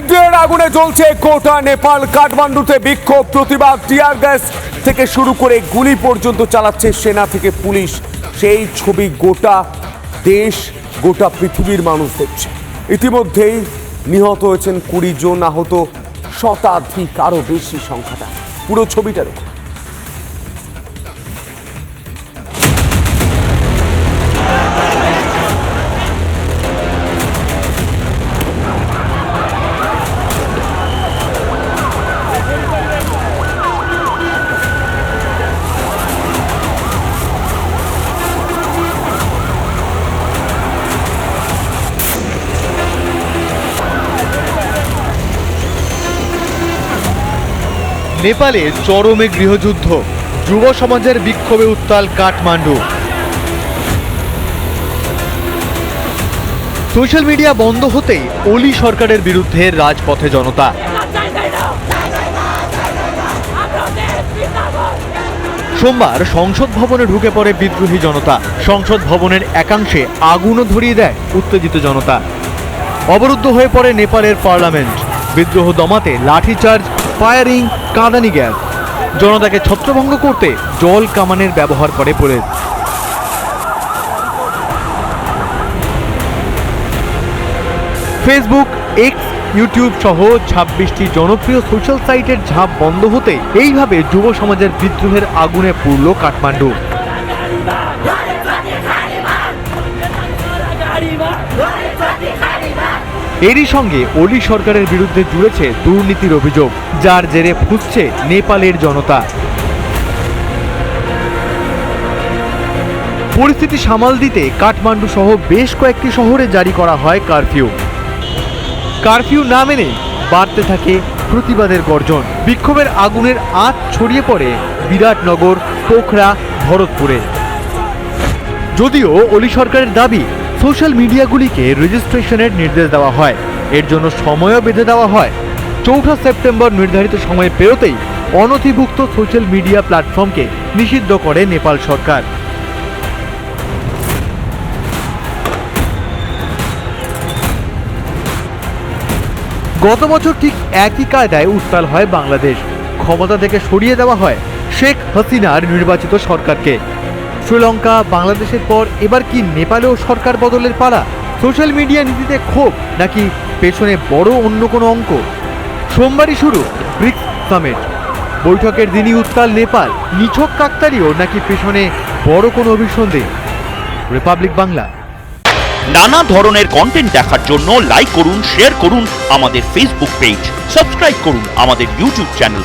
বিদ্রোহের আগুনে জ্বলছে কোটা নেপাল। কাঠমান্ডুতে বিক্ষোভ, প্রতিবাদ, টিয়ার গ্যাস থেকে শুরু করে গুলি পর্যন্ত চালাচ্ছে সেনা থেকে পুলিশ। সেই ছবি গোটা দেশ, গোটা পৃথিবীর মানুষ দেখছে। ইতিমধ্যেই নিহত হয়েছেন কুড়ি জন, আহত শতাধিক, আরও বেশি সংখ্যাটা। পুরো ছবিটা দেখুন নেপালে চরমে গৃহযুদ্ধ। যুব সমাজের বিক্ষোভে উত্তাল কাঠমান্ডু। সোশ্যাল মিডিয়া বন্ধ হতেই ওলি সরকারের বিরুদ্ধে রাজপথে জনতা। সোমবার সংসদ ভবনে ঢুকে পড়ে বিদ্রোহী জনতা। সংসদ ভবনের একাংশে আগুনও ধরিয়ে দেয় উত্তেজিত জনতা। অবরুদ্ধ হয়ে পড়ে নেপালের পার্লামেন্ট। বিদ্রোহ দমাতে লাঠিচার্জ ফায়ারিং কাঁদানি গ্যাস জনতাকে ছত্রভঙ্গ করতে জল কামানের ব্যবহার করে পুলিশ ফেসবুক এক্স ইউটিউব সহ ছাব্বিশটি জনপ্রিয় সোশ্যাল সাইটের ঝাঁপ বন্ধ হতে এইভাবে যুব সমাজের বিদ্রোহের আগুনে পুড়ল কাঠমান্ডু এরই সঙ্গে ওলি সরকারের বিরুদ্ধে জুড়েছে দুর্নীতির অভিযোগ, যার জেরে ফুসছে নেপালের জনতা। পরিস্থিতি সামাল দিতে কাঠমান্ডু সহ বেশ কয়েকটি শহরে জারি করা হয় কারফিউ। কারফিউ না মেনে বাড়তে থাকে প্রতিবাদের গর্জন। বিক্ষোভের আগুনের আঁচ ছড়িয়ে পড়ে বিরাটনগর, পোখরা, ভরতপুরে। যদিও অলি সরকারের দাবি সোশ্যাল মিডিয়াগুলিকে রেজিস্ট্রেশনের নির্দেশ দেওয়া হয়। এর জন্য সময়ও বেঁধে দেওয়া হয়। চৌঠা সেপ্টেম্বর নির্ধারিত সময় পেরোতেই অনথিভুক্ত সোশ্যাল মিডিয়া প্ল্যাটফর্মকে নিষিদ্ধ করে নেপাল সরকার। গত বছর ঠিক একই কায়দায় উত্তাল হয় বাংলাদেশ। ক্ষমতা থেকে সরিয়ে দেওয়া হয় শেখ হাসিনার নির্বাচিত সরকারকে। শ্রীলঙ্কা, বাংলাদেশের পর এবার কি নেপালেও সরকার বদলের পালা? সোশ্যাল মিডিয়া নীতিতে ক্ষোভ নাকি পেছনে বড় অন্য কোনো অঙ্ক? সোমবারই শুরু ব্রিক্স সামিট। বৈঠকের দিনই উত্তাল নেপাল, নিছক কাকতারিও নাকি পেছনে বড় কোনো অভিসন্ধি? রিপাবলিক বাংলা। নানা ধরনের কন্টেন্ট দেখার জন্য লাইক করুন শেয়ার করুন আমাদের ফেসবুক পেজ সাবস্ক্রাইব করুন আমাদের ইউটিউব চ্যানেল